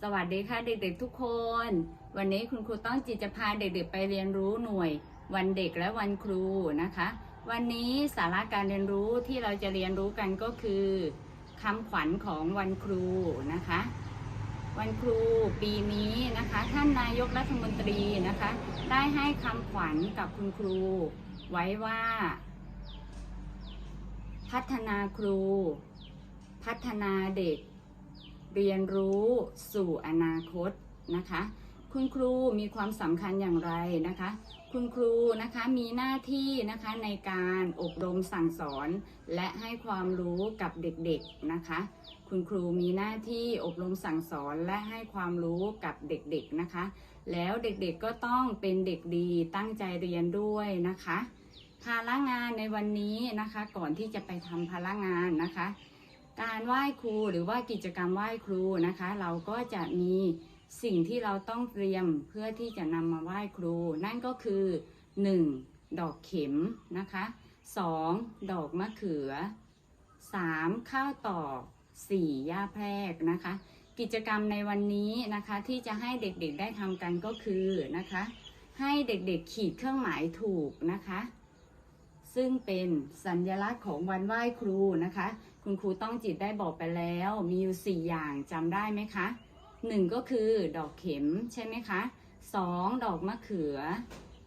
สวัสดีค่ะเด็กๆทุกคน วันนี้คุณครูต้องจิตจะพาเด็กๆไปเรียนรู้หน่วย วันเด็กและวันครูนะคะ วันนี้สาระการเรียนรู้ที่เราจะเรียนรู้กันก็คือคำขวัญของวันครูนะคะ วันครูปีนี้นะคะ ท่านนายกรัฐมนตรีนะคะ ได้ให้คำขวัญกับคุณครู ไว้ว่า พัฒนาครู พัฒนาเด็ก เรียนรู้สู่อนาคตนะคะ คุณครูมีความสำคัญอย่างไรนะคะ คุณครูนะคะมีหน้าที่นะคะในการอบรมสั่งสอน และให้ความรู้กับเด็กๆนะคะ คุณครูมีหน้าที่อบรมสั่งสอนและให้ความรู้กับเด็กๆนะคะ แล้วเด็กๆก็ต้องเป็นเด็กดีตั้งใจเรียนด้วยนะคะภาระงานในวันนี้นะคะ ก่อนที่จะไปทำภาระงานนะคะ การไหว้ครูหรือว่ากิจกรรมไหว้ครูนะคะ เราก็จะมีสิ่งที่เราต้องเตรียมเพื่อที่จะนำมาไหว้ครู นั่นก็คือ 1. ดอกเข็มนะคะ 2. ดอกมะเขือ 3. ข้าวตอก 4. หญ้าแพรกนะคะ กิจกรรมในวันนี้นะคะที่จะให้เด็กๆได้ทำกันก็คือนะคะ ให้เด็กๆขีดเครื่องหมายถูกนะคะ ซึ่งเป็นสัญลักษณ์ของวันไหว้ครูนะคะ คุณครูต้องจิตได้บอกไปแล้ว มีอยู่ 4 อย่างจำได้ไหมคะ 1 ก็คือดอกเข็มใช่ไหมคะ 2 ดอกมะเขือ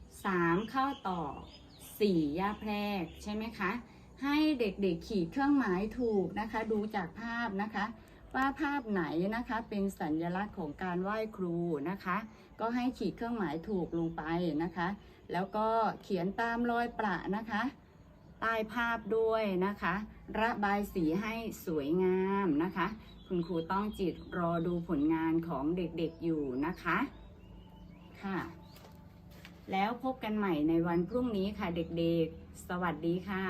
3 ข้าวตอก 4 หญ้าแพรกใช่ไหมคะ ให้เด็กๆขีดเครื่องหมายถูกนะคะ ดูจากภาพนะคะ ว่าภาพไหนนะคะเป็นสัญลักษณ์ของการไหว้ครูนะคะ ก็ให้ขีดเครื่องหมายถูกลงไปนะคะ แล้วก็เขียนตามรอยประนะคะใต้ภาพด้วยนะคะ ระบายสีให้สวยงามนะคะ คุณครูต้องจิตรอดูผลงานของเด็กๆอยู่นะคะค่ะ แล้วพบกันใหม่ในวันพรุ่งนี้ค่ะเด็กๆ สวัสดีค่ะ